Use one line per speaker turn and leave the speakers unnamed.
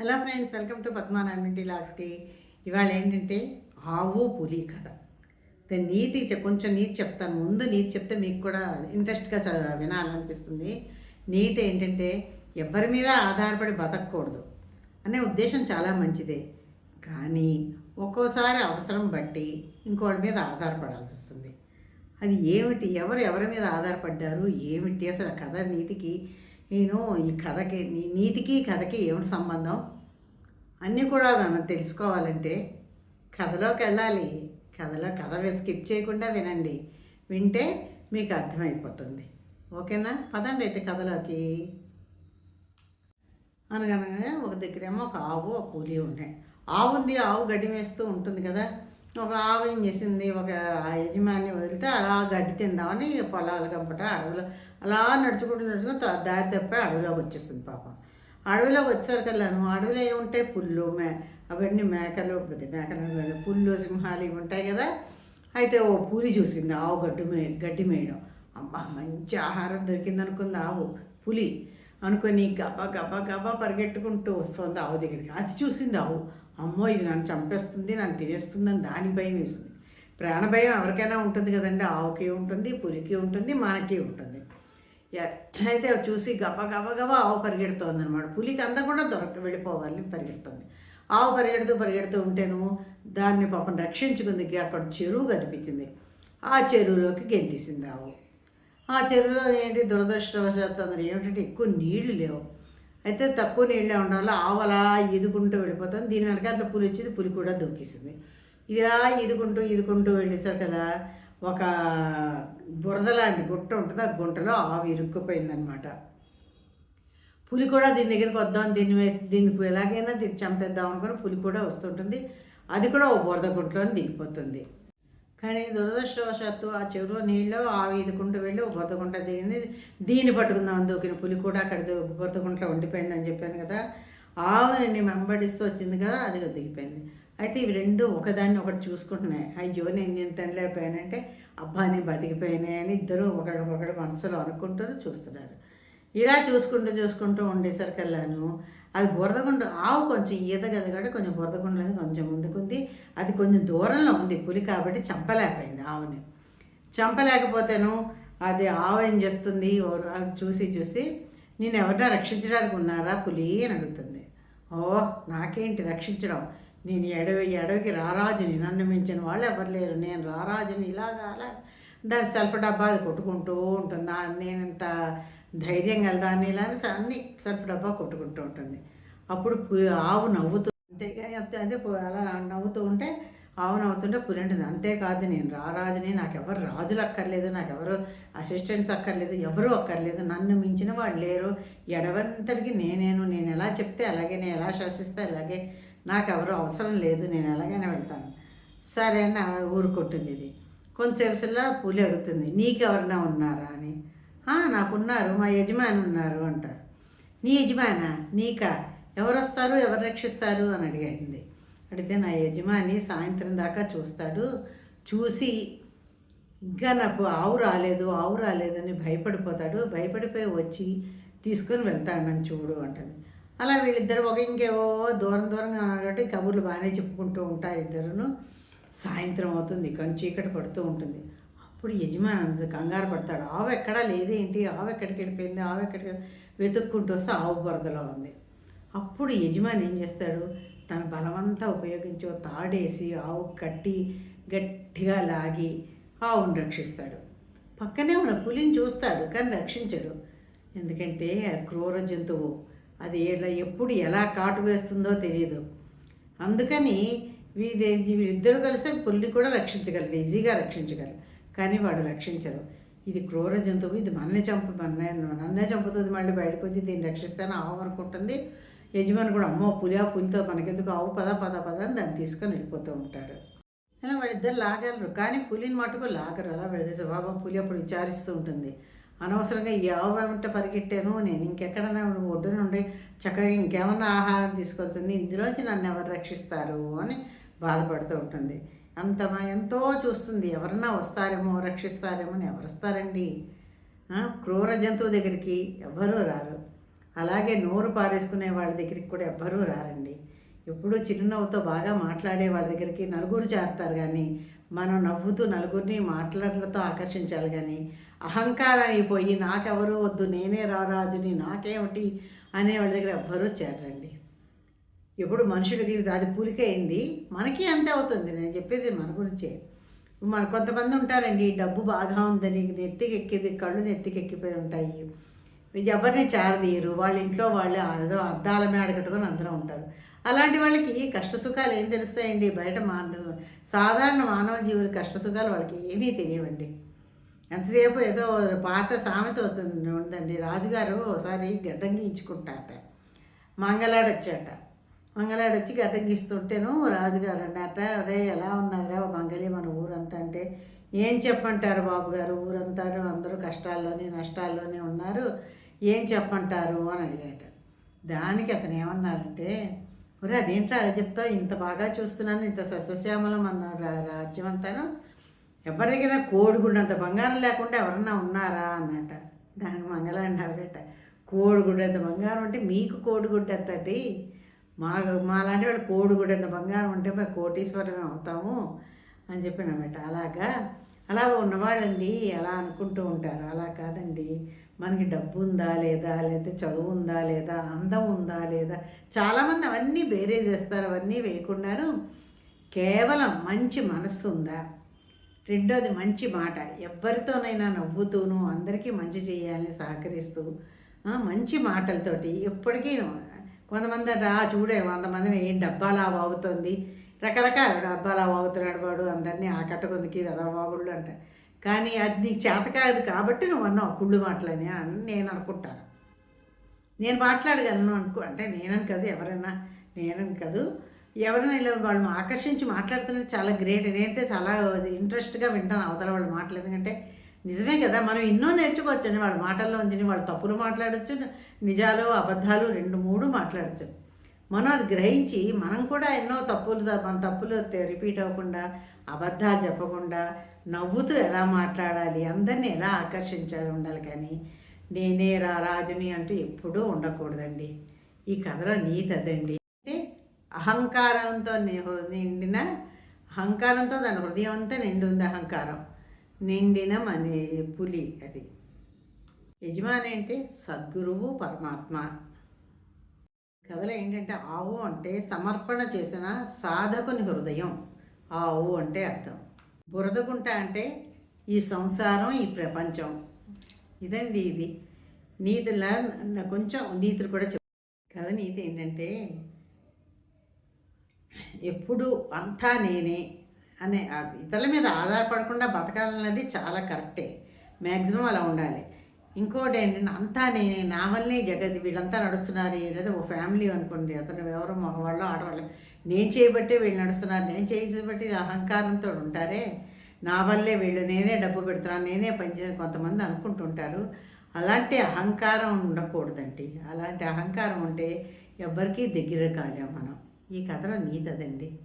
Hello friends welcome to Padmanarayana లాస్కి ఇవాళ ఏంటంటే ఆవు పులి కథ. నీతి చెప్ కొంచెం నీతి చెప్తాను. ముందు నీతి చెప్తే మీకు కూడా ఇంట్రెస్ట్గా చ వినాలనిపిస్తుంది. నీతి ఏంటంటే ఎవరి మీద ఆధారపడి బతకూడదు అనే ఉద్దేశం చాలా మంచిదే. కానీ ఒక్కోసారి అవసరం బట్టి ఇంకోటి మీద ఆధారపడాల్సి వస్తుంది. అది ఏమిటి? ఎవరు ఎవరి మీద ఆధారపడ్డారు? ఏమిటి? అసలు ఆ కథ నీతికి నేను ఈ కథకి నీ- నీతికి కథకి ఏమిటి సంబంధం? అన్నీ కూడా మనం తెలుసుకోవాలంటే కథలోకి వెళ్ళాలి. కథలో కథ స్కిప్ చేయకుండా వినండి. వింటే మీకు అర్థమైపోతుంది. ఓకేనా? పదండి అయితే కథలోకి. అనగనగా ఒక దగ్గరేమో ఒక ఆవు ఒక పులి ఉన్నాయి. ఆవు ఉంది ఆవు గడ్డి వేస్తూ ఉంటుంది కదా. ఒక ఆవు ఏం చేసింది? ఒక ఆ యజమాని వదిలితే అలా గడ్డి తిందామని పొలాలు కంపట అడవిలో అలా నడుచుకుంటూ నడుచుకుంటూ దారి తప్ప అడవిలోకి వచ్చేస్తుంది పాపం. అడవిలోకి వచ్చేసరికల్లాను అడవిలో ఏముంటాయి పుల్లు మే అవన్నీ మేకలు మేకలు పుల్లు సింహాలు ఇవి ఉంటాయి కదా? అయితే ఓ పులి చూసింది ఆవు గడ్డి మే గడ్డి మేయడం. అమ్మా మంచి ఆహారం దొరికింది అనుకుంది ఆవు పులి. అనుకొని గబ గబ గబా పరిగెట్టుకుంటూ వస్తుంది ఆవు దగ్గరికి. అది చూసింది ఆవు. అమ్మో ఇది నన్ను చంపేస్తుంది నన్ను తినేస్తుందని దాని భయం వేస్తుంది. ప్రాణభయం ఎవరికైనా ఉంటుంది కదండి. ఆవుకి ఉంటుంది పులికి ఉంటుంది మనకి ఉంటుంది. ఎ- అయితే అవి చూసి గబ గబ గబ ఆవు పరిగెడుతోంది అనమాట పులికి అందకుండా దొరక వెళ్ళిపోవాలి పరిగెడుతుంది. ఆవు పరిగెడుతూ పరిగెడుతూ ఉంటేను దాన్ని పాపం రక్షించుకుంది అక్కడ చెరువు కనిపించింది. ఆ చెరువులోకి గెంతేసింది ఆవు. ఆ చెరువులో ఏంటి దురదృష్టవశాత్తు అందరూ ఏమిటంటే ఎక్కువ నీళ్ళు లేవు. అయితే తక్కువ నీళ్ళే ఉండాలి ఆవలా ఆవు ఈదుకుంటూ వెళ్ళిపోతుంది దీని వెనక అట్లా పులి వచ్చింది పులి కూడా దొక్కిస్తుంది ఇలా ఈదుకుంటూ ఈదుకుంటూ వెళ్ళేసరికి అలా ఒక బురద లాంటి గుట్ట ఉంటుంది ఆ గుంటలో ఆవు ఇరుక్కుపోయిందనమాట. పులి కూడా దీని దగ్గరికి వద్దాం దీన్ని వేసి దీనికి ఎలాగైనా దీన్ని చంపేద్దాం అనుకుని పులి కూడా వస్తుంటుంది. అది కూడా ఓ బురద గుంటలో దిగిపోతుంది. కానీ దురదృష్టవశాత్తు ఆ చెరువు నీళ్ళు ఆవి ఈదుకుంటూ వెళ్ళి ఓ దిగింది. దీన్ని పట్టుకుందాం దూకిన పులి కూడా అక్కడ దు- ఉండిపోయిందని చెప్పాను కదా. ఆవుని వెంబడిస్తూ వచ్చింది కదా అది దిగిపోయింది. అయితే ఇవి రెండు ఒకదాన్ని ఒకటి చూసుకుంటున్నాయి. అయ్యో నేను నేను తినలేకపోయానంటే అబ్బా నేను బతికిపోయానే అని ఇద్దరు ఒకరికొకరు మనసులో అనుకుంటూ చూస్తున్నారు. ఇలా చూసుకుంటూ చూసుకుంటూ ఉండేసరికల్లాను. అది బురదగుండ ఆవు కొంచెం ఈత కదా కాబట్టి కొంచెం బురదగుండలని కొంచెం ముందుకుంది అది కొంచెం దూరంలో ఉంది పులి కాబట్టి చంపలేకపోయింది ఆవుని. చంపలేకపోతేను అది ఆవు ఏం చేస్తుంది? ఓ- చూసి చూసి నేను ఎవరినా రక్షించడానికి ఉన్నారా పులి? అని అడుగుతుంది. ఓ నాకేంటి రక్షించడం? నేను ఎడవి ఎడవికి రారాజుని. నన్ను మించిన వాళ్ళు ఎవరు లేరు. నేను రారాజుని ఇలాగా అలా. దాని సెల్ఫ్ డబ్బా అది కొట్టుకుంటూ ఉంటుంది? నేను నేనంత ధైర్యం కలదా ఇలా అని అన్ని డబ్బా కొట్టుకుంటూ ఉంటుంది. అప్పుడు ఆవు నవ్వుతూ అంతేగా అంతే- అదే అలా నవ్వుతూ ఉంటే ఆవు నవ్వుతుంటే పులి అంటుంది అంతేకాదు నేను రారాజుని నాకెవరు రాజులు అక్కర్లేదు నాకెవరు అసిస్టెంట్స్ అక్కర్లేదు ఎవరు అక్కర్లేదు. నన్ను మించిన వాళ్ళు లేరు. ఎడవంతరికి నేనేను నేను ఎలా చెప్తే అలాగే నేను ఎలా శాసిస్తే అలాగే. నాకెవరు అవసరం లేదు నేను ఎలాగైనా వెళ్తాను. సరే అని ఊరుకుంటుంది ఇది. కొంతసేపు పులి అడుగుతుంది నీకెవరైనా ఉన్నారా? అని. నాకున్నారు మా యజమాని ఉన్నారు అంట. నీ యజమానా? నీకా? ఎవరు వస్తారు ఎవరు రక్షిస్తారు? అని అడిగింది. అడిగితే నా యజమాని సాయంత్రం దాకా చూస్తాడు. చూసి ఇంకా నాకు ఆవు రాలేదు ఆవు రాలేదని భయపడిపోతాడు. భయపడిపోయి వచ్చి తీసుకొని వెళ్తాడు నన్ను చూడు అంటది. అలా వీళ్ళిద్దరు ఒక ఇంకేవో దూరం దూరంగా ఉన్నటువంటి కబుర్లు బాగానే చెప్పుకుంటూ ఉంటారు ఇద్దరును. సాయంత్రం అవుతుంది కొంచెం చీకటి పడుతూ ఉంటుంది. అప్పుడు యజమాని కంగారు పడతాడు. ఆవు ఎక్కడా లేదేంటి ఆవు ఎక్కడికి వెళ్ళిపోయింది? ఆవు ఎక్కడికి వెతుక్కుంటూ వస్తే ఆవు బురదలో ఉంది. అప్పుడు యజమాని ఏం చేస్తాడు? తన బలమంతా ఉపయోగించి తాడేసి ఆవు కట్టి గట్టిగా లాగి ఆవును రక్షిస్తాడు. పక్కనే ఉన్న పులిని చూస్తాడు కానీ రక్షించడు. ఎందుకంటే ఆ క్రూర జంతువు అది ఎలా ఎప్పుడు ఎలా కాటు వేస్తుందో తెలియదు అందుకని వీధి వీళ్ళిద్దరూ కలిసి పుల్లి కూడా రక్షించగలరు ఈజీగా రక్షించగలరు. కానీ వాడు రక్షించరు. ఇది క్రూర జంతువు ఇది మన్నే చంపు మన నన్నే చంపుతుంది మళ్ళీ బయటకు వచ్చి దీన్ని రక్షిస్తాను ఆవు అనుకుంటుంది. యజమాని కూడా అమ్మో పులి ఆ పులితో మనకెందుకు ఆవు? పద పద పద అని దాన్ని తీసుకొని వెళ్ళిపోతూ ఉంటాడు. అలా వాళ్ళిద్దరు లాగలరు కానీ పులిని మటుకు లాగరు. అలా పెడితే బాబా పులి అప్పుడు విచారిస్తూ ఉంటుంది. అనవసరంగా ఈ ఆవు వెంట పరిగెట్టాను నేను ఇంకెక్కడైనా ఒడ్డున ఉండి చక్కగా ఇంకేమన్నా ఆహారం తీసుకోవాల్సింది ఇందులోంచి నన్ను ఎవరు రక్షిస్తారు అని బాధపడుతూ ఉంటుంది. అంత ఎంతో చూస్తుంది. ఎవరన్నా వస్తారేమో రక్షిస్తారేమో అని ఎవరు వస్తారండి? క్రూర జంతువు దగ్గరికి ఎవ్వరూ రారు. అలాగే నోరు పారేసుకునే వాళ్ళ దగ్గరికి కూడా ఎవ్వరూ రారండి. ఎప్పుడూ చిరునవ్వుతో బాగా మాట్లాడే వాళ్ళ దగ్గరికి నలుగురు చేరతారు కానీ మనం నవ్వుతూ నలుగురిని మాట్లాడలతో ఆకర్షించాలి కానీ అహంకారం అయిపోయి నాకెవరు వద్దు నేనే రారాజుని నాకేమిటి? అనే వాళ్ళ దగ్గర ఎవ్వరూ చేరండి ఎప్పుడు మనుషులకి అది పులికైంది మనకి అంతే అవుతుంది. నేను చెప్పేది మన గురించే. మన కొంతమంది ఉంటారండి డబ్బు బాగా ఉందని నెత్తికెక్కిది కళ్ళు నెత్తికెక్కిపోయి ఉంటాయి. ఎవరిని చేరదీయరు? వాళ్ళ ఇంట్లో వాళ్ళు ఏదో అద్దాల మేడ కట్టుకొని అందరూ ఉంటారు. అలాంటి వాళ్ళకి కష్ట సుఖాలు ఏం తెలుస్తాయండి? బయట మానవ సాధారణ మానవ జీవుల కష్ట సుఖాలు వాళ్ళకి ఏమీ తెలియవండి. ఎంతసేపు ఏదో పాత సామెత అవుతుంది ఉందండి. రాజుగారు ఒకసారి గడ్డం గీయించుకుంటారట. మంగళాడొచ్చాట మంగళాడు వచ్చి గీస్తుంటేను రాజుగారు అన్నట రే ఎలా ఉన్నారా మంగళి మన ఊరంతా అంటే ఏం చెప్పంటారు బాబు గారు ఊరంతా అందరూ కష్టాల్లోనే నష్టాల్లోనే ఉన్నారు. ఏం చెప్పంటారు అని అడిగాడు దానికి అతను ఏమన్నారంటే ఒరే అదేంట్రా అది చెప్తావు? ఇంత బాగా చూస్తున్నాను ఇంత సస్యశ్యామలం అన్న రా- రాజ్యం అంతాను. ఎవరి దగ్గర కోడిగుండంత బంగారం లేకుండా ఎవరన్నా ఉన్నారా? అన్నట దానికి మంగళాండి నవ్వేట కోడిగుడ్డంత బంగారం అంటే మీకు కోడిగుడ్డ ఎంతటి మా మాలాంటి వాళ్ళు కోడిగుడ్డంత బంగారం ఉంటే మేము కోటీశ్వరం అవుతాము అని చెప్పినమాట. అలాగా? అలా ఉన్నవాళ్ళండి అలా అనుకుంటూ ఉంటారు. అలా కాదండి. మనకి డబ్బు ఉందా లేదా? లేదా చదువు ఉందా లేదా? అందం ఉందా లేదా? చాలామంది అవన్నీ బేరే చేస్తారు. అవన్నీ వేయకుండాను కేవలం మంచి మనస్సు ఉందా? రెండోది మంచి మాట. ఎవరితోనైనా నవ్వుతూను అందరికీ మంచి చేయాలని సహకరిస్తూ మంచి మాటలతోటి ఎప్పటికీ కొంతమంది రా చూడే వంద మందిని ఏం డబ్బాలా వాగుతోంది? రకరకాల డబ్బాలా వాగుతున్నాడు వాడు అందరినీ ఆకట్టుకుందికి వెదవాగుళ్ళు అంట. కానీ అది నీకు చేత కాదు కాబట్టి నువ్వు అన్నావు కుళ్ళు మాటలని అని నేను అనుకుంటాను. నేను మాట్లాడగలను అనుకో అంటే నేనని కాదు ఎవరైనా నేనని కాదు. ఎవరైనా ఇలా వాళ్ళు ఆకర్షించి మాట్లాడుతున్నది చాలా గ్రేట్. నేనైతే చాలా ఇంట్రెస్ట్గా వింటాను అవతల వాళ్ళ మాటలు. ఎందుకంటే నిజమే కదా మనం ఎన్నో నేర్చుకోవచ్చండి వాళ్ళ మాటల్లో ఉంచి వాళ్ళు తప్పులు మాట్లాడచ్చు నిజాలు అబద్ధాలు రెండు మూడు మాట్లాడచ్చు. మనం అది గ్రహించి మనం కూడా ఎన్నో తప్పులు మన తప్పులు రిపీట్ అవ్వకుండా అబద్ధాలు చెప్పకుండా నవ్వుతూ ఎలా మాట్లాడాలి అందరినీ ఎలా ఆకర్షించాలి ఉండాలి కానీ నేనే రా రాజుని అంటూ ఎప్పుడూ ఉండకూడదండి. ఈ కథలో నీతదండి అంటే అహంకారంతో నిండిన అహంకారంతో దాని హృదయం అంతా నిండి ఉంది అహంకారం. నిండిన మనే పులి అది. యజమాని అంటే సద్గురువు పరమాత్మ. కథలో ఏంటంటే ఆవు అంటే సమర్పణ చేసిన సాధకుని హృదయం. ఆవు అంటే అర్థం. బురదగుంట అంటే ఈ సంసారం ఈ ప్రపంచం. ఇదండి ఇది. నీతిలా కొంచెం నీతులు కూడా చెప్. కథ నీతి ఏంటంటే ఎప్పుడు అంతా నేనే. అనే ఇతరుల మీద ఆధారపడకుండా బతకాలన్నది చాలా కరెక్టే. మ్యాక్సిమం అలా ఉండాలి. ఇంకోటి ఏంటంటే అంతా నేనే నా వల్లే జగత్ వీళ్ళంతా నడుస్తున్నారు లేదా ఓ ఫ్యామిలీ అనుకోండి. అతను ఎవరో మగవాళ్ళు ఆడవాళ్ళు. నేను చేయబట్టే వీళ్ళు నడుస్తున్నారు. నేను చేయబట్టి అహంకారంతో ఉంటారే. నా వల్లే వీళ్ళు నేనే డబ్బు పెడుతున్నాను నేనే పనిచేసి కొంతమంది అనుకుంటుంటారు. అలాంటి అహంకారం ఉండకూడదండి. అలాంటి అహంకారం ఉంటే ఎవరికీ దగ్గర కాలేం మనం. ఈ కథలో నీదదండి.